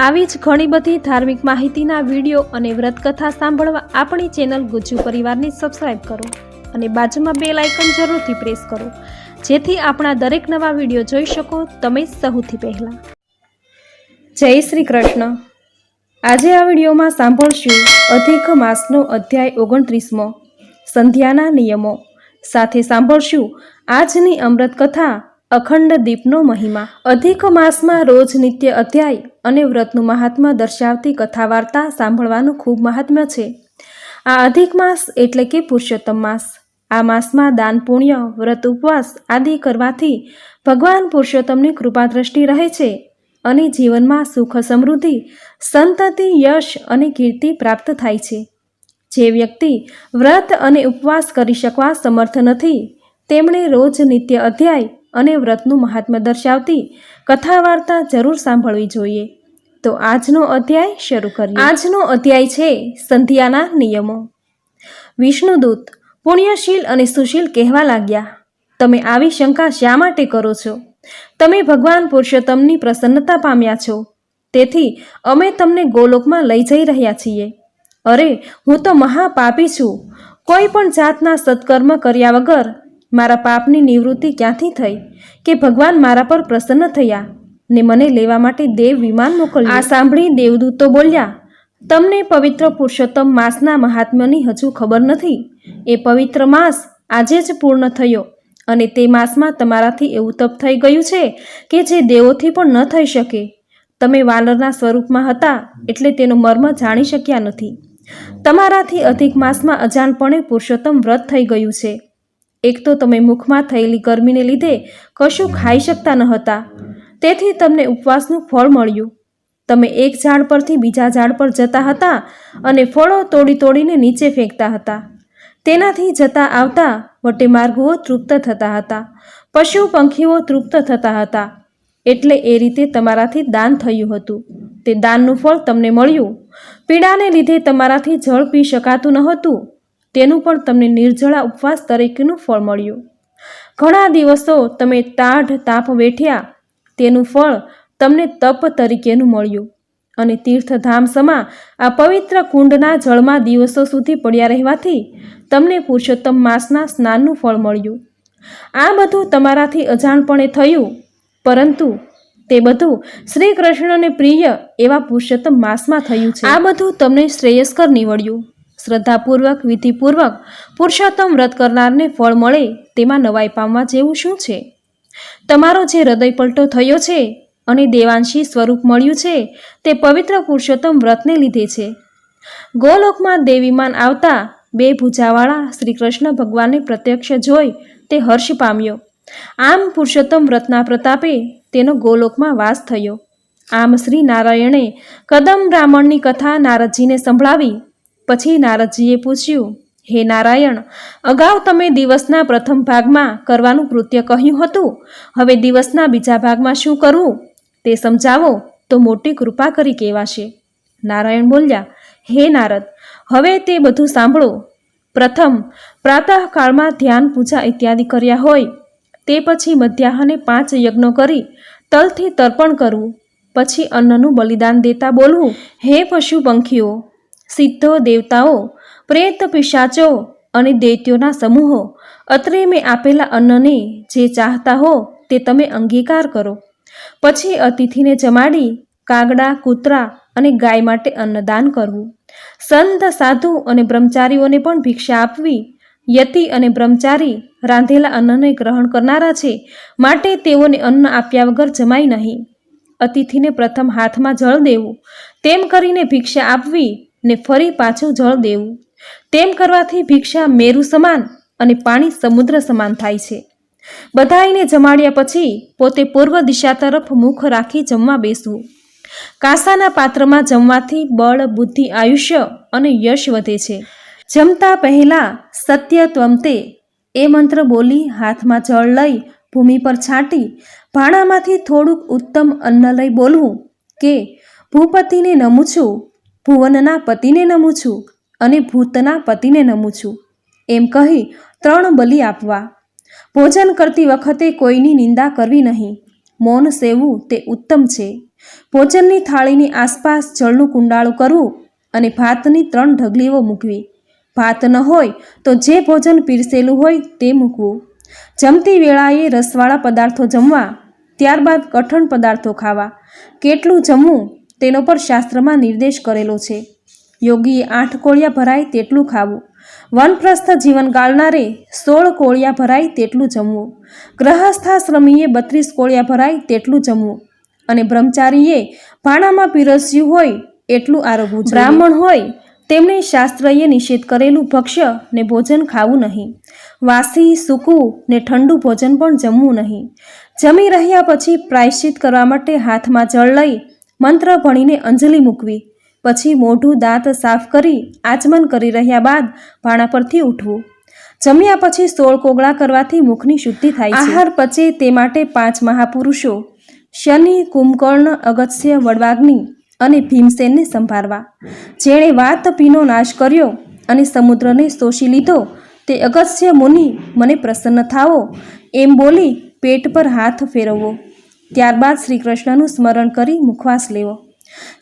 આવી જ ઘણી બધી ધાર્મિક માહિતીના વીડિયો અને વ્રતકથા સાંભળવા આપણી ચેનલ ગુજ્જુ પરિવારને સબસ્ક્રાઈબ કરો અને બાજુમાં બે લાઇકન જરૂરથી પ્રેસ કરો. જેથી આપણા દરેક નવા વીડિયો જોઈ શકો તમે સૌથી પહેલાં. જય શ્રી કૃષ્ણ. આજે આ વિડીયોમાં સાંભળશું અધિક માસનો અધ્યાય ઓગણત્રીસમો, સંધ્યાના નિયમો. સાથે સાંભળશું આજની અમૃત કથા અખંડ દીપનો મહિમા. અધિક માસમાં રોજ નિત્ય અધ્યાય અને વ્રતનું મહાત્મ્ય દર્શાવતી કથા વાર્તા સાંભળવાનું ખૂબ મહાત્મ્ય છે. આ અધિક માસ એટલે કે પુરુષોત્તમ માસ. આ માસમાં દાન, પુણ્ય, વ્રત, ઉપવાસ આદિ કરવાથી ભગવાન પુરુષોત્તમની કૃપા દ્રષ્ટિ રહે છે અને જીવનમાં સુખ, સમૃદ્ધિ, સંતતિ, યશ અને કીર્તિ પ્રાપ્ત થાય છે. જે વ્યક્તિ વ્રત અને ઉપવાસ કરી શકવા સમર્થ નથી, તેમણે રોજ નિત્ય અધ્યાય અને વ્રતનું મહાત્મ્ય દર્શાવતી કથા વાર્તા જરૂર સાંભળવી જોઈએ. તો આજનો અધ્યાય શરૂ કરીએ. આજનો અધ્યાય છે સંધ્યાના નિયમો. વિષ્ણુદૂત પુણ્યશીલ અને સુશીલ કહેવા લાગ્યા, તમે આવી શંકા શા માટે કરો છો? તમે ભગવાન પુરુષોત્તમની પ્રસન્નતા પામ્યા છો. તેથી અમે તમને ગોલોકમાં લઈ જઈ રહ્યા છીએ. અરે, હું તો મહાપાપી છું. કોઈ પણ જાતના સત્કર્મ કર્યા વગર મારા પાપની નિવૃત્તિ ક્યાંથી થઈ? કે ભગવાન મારા પર પ્રસન્ન થયા? ને મને લેવા માટે દેવ વિમાન મોકલ્યું. આ સાંભળી દેવદૂતો બોલ્યા, તમને પવિત્ર પુરુષોત્તમ માસના મહાત્મ્યની હજુ ખબર નથી. એ પવિત્ર માસ આજે જ પૂર્ણ થયો અને તે માસમાં તમારાથી એવું તપ થઈ ગયું છે કે જે દેવોથી પણ ન થઈ શકે. તમે વાનરના સ્વરૂપમાં હતા એટલે તેનો મર્મ જાણી શક્યા નથી. તમારાથી અધિક માસમાં અજાણપણે પુરુષોત્તમ વ્રત થઈ ગયું છે. એક તો તમે મુખમાં થયેલી ગરમીને લીધે કશું ખાઈ શકતા ન હતા. તેથી તમને ઉપવાસનું ફળ મળ્યું. તમે એક ઝાડ પરથી બીજા ઝાડ પર જતા હતા અને ફળો તોડી તોડીને નીચે ફેંકતા હતા. તેનાથી જતા આવતા વટે માર્ગો તૃપ્ત થતા હતા. પશુ પંખીઓ તૃપ્ત થતા હતા. એટલે એ રીતે તમારાથી દાન થયું હતું. તે દાનનું ફળ તમને મળ્યું. પીડાને લીધે તમારાથી જળ પી શકાતું નહોતું તેનું પણ તમને નિર્જળા ઉપવાસ તરીકેનું ફળ મળ્યું. ઘણા દિવસો તમે તાઢ તાપ વેઠ્યા તેનું ફળ તમને તપ તરીકેનું મળ્યું. અને તીર્થધામ સમા આ પવિત્ર કુંડના જળમાં દિવસો સુધી પડ્યા રહેવાથી તમને પુરુષોત્તમ માસના સ્નાનનું ફળ મળ્યું. આ બધું તમારાથી અજાણપણે થયું, પરંતુ તે બધું શ્રી કૃષ્ણને પ્રિય એવા પુરુષોત્તમ માસમાં થયું છે. આ બધું તમને શ્રેયસ્કર નીવડ્યું. શ્રદ્ધાપૂર્વક, વિધિપૂર્વક પુરુષોત્તમ વ્રત કરનારને ફળ મળે તેમાં નવાઈ પામવા જેવું શું છે? તમારો જે હૃદય પલટો થયો છે અને દેવાંશી સ્વરૂપ મળ્યું છે, તે પવિત્ર પુરુષોત્તમ વ્રતને લીધે છે. ગોલોકમાં દેવીમાન આવતા બે ભૂજાવાળા શ્રી કૃષ્ણ ભગવાનને પ્રત્યક્ષ જોઈ તે હર્ષ પામ્યો. આમ પુરુષોત્તમ વ્રતના પ્રતાપે તેનો ગોલોકમાં વાસ થયો. આમ શ્રી નારાયણે કદમ બ્રાહ્મણની કથા નારદજીને સંભળાવી, પછી નારદજીએ પૂછ્યું હે નારાયણ, અગાઉ તમે દિવસના પ્રથમ ભાગમાં કરવાનું કૃત્ય કહ્યું હતું. હવે દિવસના બીજા ભાગમાં શું કરવું? તે સમજાવો, તો મોટી કૃપા કરી કહેવાશે. નારાયણ બોલ્યા, હે નારદ, હવે તે બધું સાંભળો. પ્રથમ, પ્રાતઃકાળમાં ધ્યાન પૂજા ઇત્યાદિ કર્યા હોય. તે પછી મધ્યાહને પાંચ યજ્ઞો કરી, તલથી તર્પણ કરવું. પછી અન્નનું બલિદાન દેતા બોલવું. હે પશુ પંખીઓ સિદ્ધો દેવતાઓ પ્રેત પિશાચો અને દૈત્યોના સમૂહો, અત્રે મેં આપેલા અન્નને જે ચાહતા હો તે તમે અંગીકાર કરો. પછી અતિથિને જમાડી કાગડા, કૂતરા અને ગાય માટે અન્નદાન કરવું. સંત, સાધુ અને બ્રહ્મચારીઓને પણ ભિક્ષા આપવી. યતિ અને બ્રહ્મચારી રાંધેલા અન્નને ગ્રહણ કરનારા છે, માટે તેઓને અન્ન આપ્યા વગર જમાય નહીં. અતિથિને પ્રથમ હાથમાં જળ દેવું. તેમ કરીને ભિક્ષા આપવી ને ફરી પાછું જળ દેવું. તેમ કરવાથી ભિક્ષા મેરુ સમાન અને પાણી સમુદ્ર સમાન થાય છે. બધાઈને જમાડ્યા પછી પોતે પૂર્વ દિશા તરફ મુખ રાખી જમવા બેસવું. કાંસાના પાત્રમાં જમવાથી બળ, બુદ્ધિ, આયુષ્ય અને યશ વધે છે. જમતા પહેલાં સત્ય ત્વમતે એ મંત્ર બોલી હાથમાં જળ લઈ ભૂમિ પર છાંટી ભાણામાંથી થોડુંક ઉત્તમ અન્ન લઈ બોલવું કે, ભૂપતિને નમું છું ભુવનના પતિને નમું છું અને ભૂતના પતિને નમું છું. એમ કહી ત્રણ બલિ આપવા. ભોજન કરતી વખતે કોઈની નિંદા કરવી નહીં. મૌન સેવવું તે ઉત્તમ છે. ભોજનની થાળીની આસપાસ જળનું કુંડાળું કરવું અને ભાતની ત્રણ ઢગલીઓ મૂકવી. ભાત ન હોય તો જે ભોજન પીરસેલું હોય તે મૂકવું. જમતી વેળાએ રસવાળા પદાર્થો જમવા, ત્યારબાદ કઠણ પદાર્થો ખાવા. કેટલું જમવું તેનો પર શાસ્ત્રમાં નિર્દેશ કરેલો છે. યોગીએ આઠ કોળિયા ભરાય તેટલું ખાવું. વનપ્રસ્થ જીવન ગાળનારે સોળ કોળિયા ભરાય તેટલું જમવું. ગ્રહસ્થાશ્રમીએ બત્રીસ કોળિયા ભરાય તેટલું જમવું. અને બ્રહ્મચારીએ ભાણામાં પીરસ્યું હોય એટલું આરોગવું બ્રાહ્મણ હોય તેમણે શાસ્ત્રએ નિષેધ કરેલું ભક્ષ્ય ને ભોજન ખાવું નહીં. વાસી, સૂકું ને ઠંડુ ભોજન પણ જમવું નહીં. જમી રહ્યા પછી પ્રાયશ્ચિત કરવા માટે હાથમાં જળ લઈ મંત્ર ભણીને અંજલિ મૂકવી. પછી મોઢું દાંત સાફ કરી આચમન કરી રહ્યા બાદ ભાણા પરથી ઉઠવું. જમ્યા પછી સોળ કોગળા કરવાથી મુખની શુદ્ધિ થાય છે. આહાર પચે તે માટે પાંચ મહાપુરુષો, શનિ, કુંભકર્ણ અગત્ય વડવાગ્નિ અને ભીમસેનને સંભાળવા. જેણે વાત પીનો નાશ કર્યો અને સમુદ્રને શોષી લીધો, તે અગસ્ત્ય મુનિ મને પ્રસન્ન થાવો એમ બોલી પેટ પર હાથ ફેરવવો. ત્યારબાદ શ્રીકૃષ્ણનું સ્મરણ કરી મુખવાસ લેવો.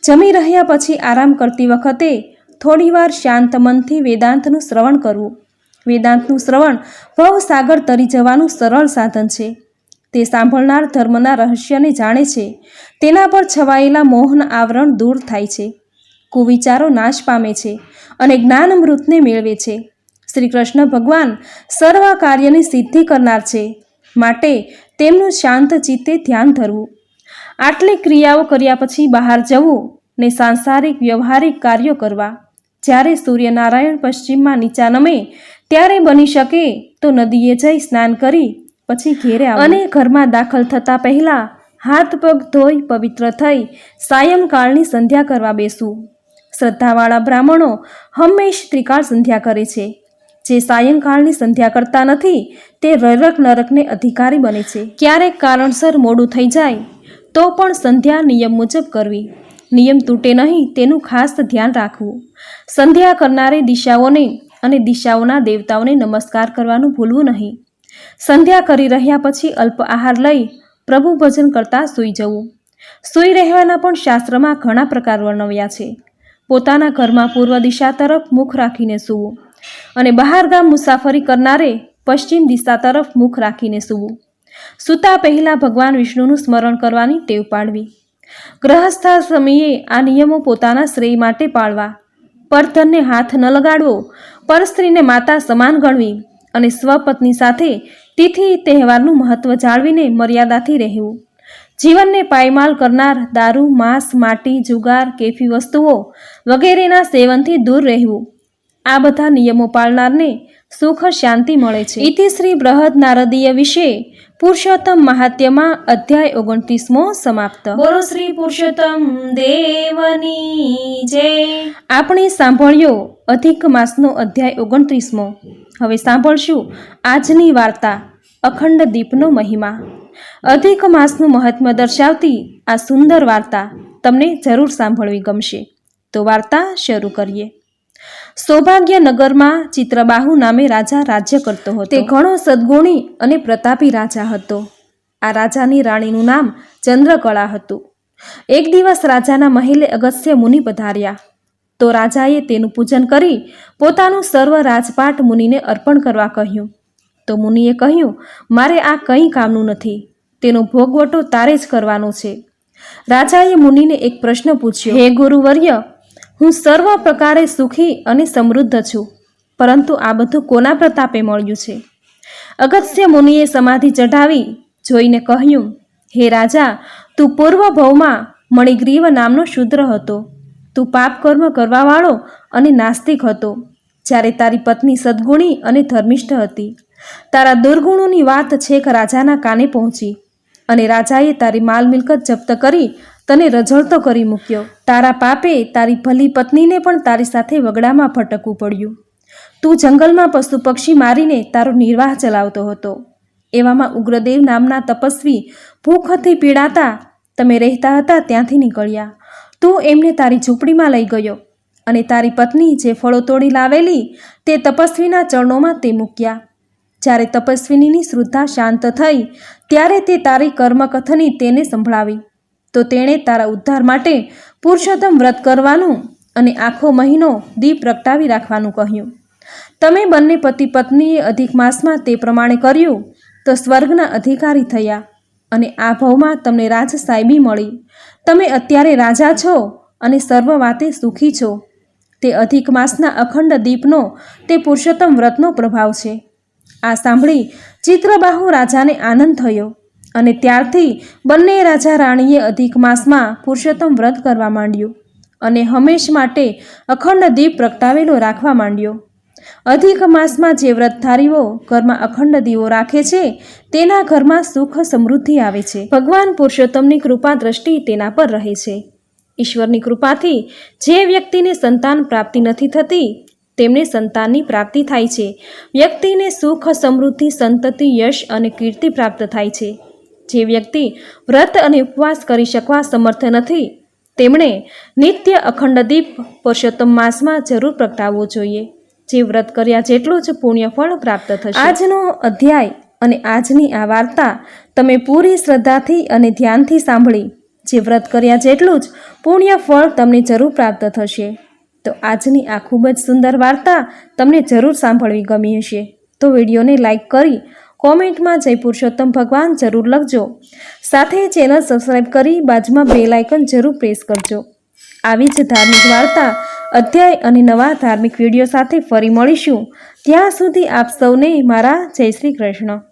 જમી રહ્યા પછી આરામ કરતી વખતે થોડીવાર શાંત મનથી વેદાંતનું શ્રવણ કરવું. વેદાંતનું શ્રવણ ભવસાગર તરી જવાનું સરળ સાધન છે. તે સાંભળનાર ધર્મના રહસ્યને જાણે છે. તેના પર છવાયેલા મોહન આવરણ દૂર થાય છે. કુવિચારો નાશ પામે છે અને જ્ઞાનમૃતને મેળવે છે. શ્રી કૃષ્ણ ભગવાન સર્વ કાર્યની સિદ્ધિ કરનાર છે. માટે તેમનું શાંત ચિત્તે ધ્યાન ધરવું. આટલી ક્રિયાઓ કર્યા પછી બહાર જવું ને સાંસારિક વ્યવહારિક કાર્યો કરવા. જ્યારે સૂર્યનારાયણ પશ્ચિમમાં નીચા નમે, ત્યારે બની શકે તો નદીએ જઈ સ્નાન કરી, પછી ઘેરે અને ઘરમાં દાખલ થતાં પહેલાં હાથ પગ ધોઈ પવિત્ર થઈ સાયંકાળની સંધ્યા કરવા બેસવું શ્રદ્ધાવાળા બ્રાહ્મણો હંમેશ ત્રિકાળ સંધ્યા કરે છે. જે સાયંકાળની સંધ્યા કરતા નથી, તે રરક નરકને અધિકારી બને છે. ક્યારેક કારણસર મોડું થઈ જાય તો પણ સંધ્યા નિયમ મુજબ કરવી. નિયમ તૂટે નહીં તેનું ખાસ ધ્યાન રાખવું. સંધ્યા કરનારે દિશાઓને અને દિશાઓના દેવતાઓને નમસ્કાર કરવાનું ભૂલવું નહીં. સંધ્યા કરી રહ્યા પછી અલ્પ આહાર લઈ પ્રભુ ભજન કરતાં સૂઈ જવું. સૂઈ રહેવાના પણ શાસ્ત્રમાં ઘણા પ્રકાર વર્ણવ્યા છે. પોતાના ઘરમાં પૂર્વ દિશા તરફ મુખ રાખીને સૂવું અને બહારગામ મુસાફરી કરનારે પશ્ચિમ દિશા તરફ મુખ રાખીને સૂવું. સૂતા પહેલાં ભગવાન વિષ્ણુનું સ્મરણ કરવાની ટેવ પાડવી. ગ્રહસ્થ સમયે આ નિયમો પોતાના શ્રેય માટે પાળવા. પરધનને હાથ ન લગાડવો, પરસ્ત્રીને માતા સમાન ગણવી અને સ્વપત્ની સાથે તિથિ તહેવારનું મહત્વ જાળવીને મર્યાદાથી રહેવું. જીવનને પાયમાલ કરનાર દારૂ, માંસ, માટી, જુગાર, કેફી વસ્તુઓ વગેરેના સેવનથી દૂર રહેવું. આ બધા નિયમો પાળનારને સુખ, શાંતિ મળે છે. ઇતિશ્રી બૃહદ નારદીય વિશે પુરુષોત્તમ મહાત્યમાં અધ્યાય ઓગણત્રીસમો સમાપ્ત. બોલો શ્રી પુરુષોત્તમ દેવની જય. આપણે સાંભળ્યો અધિક માસનો અધ્યાય ઓગણત્રીસમો. હવે સાંભળશું આજની વાર્તા અખંડ દીપનો મહિમા. અધિક માસનું મહત્વ દર્શાવતી આ સુંદર વાર્તા તમને જરૂર સાંભળવી ગમશે. તો વાર્તા શરૂ કરીએ. સૌભાગ્યનગરમાં ચિત્રબાહુ નામે રાજા રાજ્ય કરતો હતો. તે ઘણો સદગુણી અને પ્રતાપી રાજા હતો. આ રાજાની રાણીનું નામ ચંદ્રકળા હતું. એક દિવસ રાજાના મહેલે અગસ્ત્ય મુનિ પધાર્યા. તો રાજાએ તેનું પૂજન કરી પોતાનું સર્વ રાજપાટ મુનિને અર્પણ કરવા કહ્યું. તો મુનિએ કહ્યું મારે આ કંઈ કામનું નથી. તેનો ભોગવટો તારે જ કરવાનો છે. રાજાએ મુનિને એક પ્રશ્ન પૂછ્યો હે ગુરુવર્ય હું સર્વ પ્રકારે સુખી અને સમૃદ્ધ છું, પરંતુ આ બધું કોના પ્રતાપે મળ્યું છે? અગત્ય મુનિએ સમાધિ ચઢાવી જોઈને કહ્યું, હે રાજા, તું પૂર્વ ભવમાં મણિગ્રીવ નામનો શૂદ્ર હતો. તું પાપ કર્મ કરવાવાળો અને નાસ્તિક હતો. જ્યારે તારી પત્ની સદગુણી અને ધર્મિષ્ઠ હતી. તારા દુર્ગુણોની વાત છેક રાજાના કાને પહોંચી. અને રાજાએ તારી માલ મિલકત જપ્ત કરી, તને રઝળતો કરી મૂક્યો. તારા પાપે તારી ભલી પત્નીને પણ તારી સાથે વગડામાં ભટકવું પડ્યું. તું જંગલમાં પશુ પક્ષી મારીને તારો નિર્વાહ ચલાવતો હતો. એવામાં ઉગ્રદેવ નામના તપસ્વી ભૂખથી પીડાતા તમે રહેતા હતા ત્યાંથી નીકળ્યા. તું એમને તારી ઝૂંપડીમાં લઈ ગયો અને તારી પત્ની જે ફળો તોડી લાવેલી તે તપસ્વીના ચરણોમાં તે મૂક્યા. જ્યારે તપસ્વિનીની શ્રદ્ધા શાંત થઈ, ત્યારે તે તારી કર્મકથની તેને સંભળાવી. તો તેણે તારા ઉદ્ધાર માટે પુરુષોત્તમ વ્રત કરવાનું અને આખો મહિનો દીપ પ્રગટાવી રાખવાનું કહ્યું. તમે બંને પતિ પત્નીએ અધિક માસમાં તે પ્રમાણે કર્યું તો સ્વર્ગના અધિકારી થયા અને આ ભવમાં તમને રાજ સાહેબી મળી. તમે અત્યારે રાજા છો અને સર્વ વાતે સુખી છો. તે અધિક માસના અખંડ દીપનો, તે પુરુષોત્તમ વ્રતનો પ્રભાવ છે. આ સાંભળી ચિત્રબાહુ રાજાને આનંદ થયો અને ત્યારથી બંને રાજા રાણીએ અધિક માસમાં પુરુષોત્તમ વ્રત કરવા માંડ્યું અને હંમેશ માટે અખંડ દીપ પ્રગટાવેલો રાખવા માંડ્યો. અધિક માસમાં જે વ્રતધારીઓ ઘરમાં અખંડ દીવો રાખે છે, તેના ઘરમાં સુખ સમૃદ્ધિ આવે છે. ભગવાન પુરુષોત્તમની કૃપા દ્રષ્ટિ તેના પર રહે છે. ઈશ્વરની કૃપાથી જે વ્યક્તિને સંતાન પ્રાપ્તિ નથી થતી તેમને સંતાનની પ્રાપ્તિ થાય છે. વ્યક્તિને સુખ, સમૃદ્ધિ, સંતતિ, યશ અને કીર્તિ પ્રાપ્ત થાય છે. જે વ્યક્તિ વ્રત અને ઉપવાસ કરી શકવા સમર્થ નથી, તેમણે નિત્ય અખંડ દીપ પુરુષોત્તમ માસમાં જરૂર પ્રગટાવવો જોઈએ. જે વ્રત કર્યા જેટલું જ પુણ્યફળ પ્રાપ્ત થશે. આજનો અધ્યાય અને આજની આ વાર્તા તમે પૂરી શ્રદ્ધાથી અને ધ્યાનથી સાંભળી. જે વ્રત કર્યા જેટલું જ પુણ્ય ફળ તમને જરૂર પ્રાપ્ત થશે. તો આજની આ ખૂબ જ સુંદર વાર્તા તમને જરૂર સાંભળવી ગમી હશે. તો વિડીયોને લાઇક કરી કોમેન્ટમાં જય પુરુષોત્તમ ભગવાન જરૂર લખજો. સાથે ચેનલ સબસ્ક્રાઈબ કરી બાજુમાં બે લાઇકન જરૂર પ્રેસ કરજો. આવી જ ધાર્મિક વાર્તા, અધ્યાય અને નવા ધાર્મિક વીડિયો સાથે ફરી મળીશું. ત્યાં સુધી આપ સૌને મારા જય શ્રી કૃષ્ણ.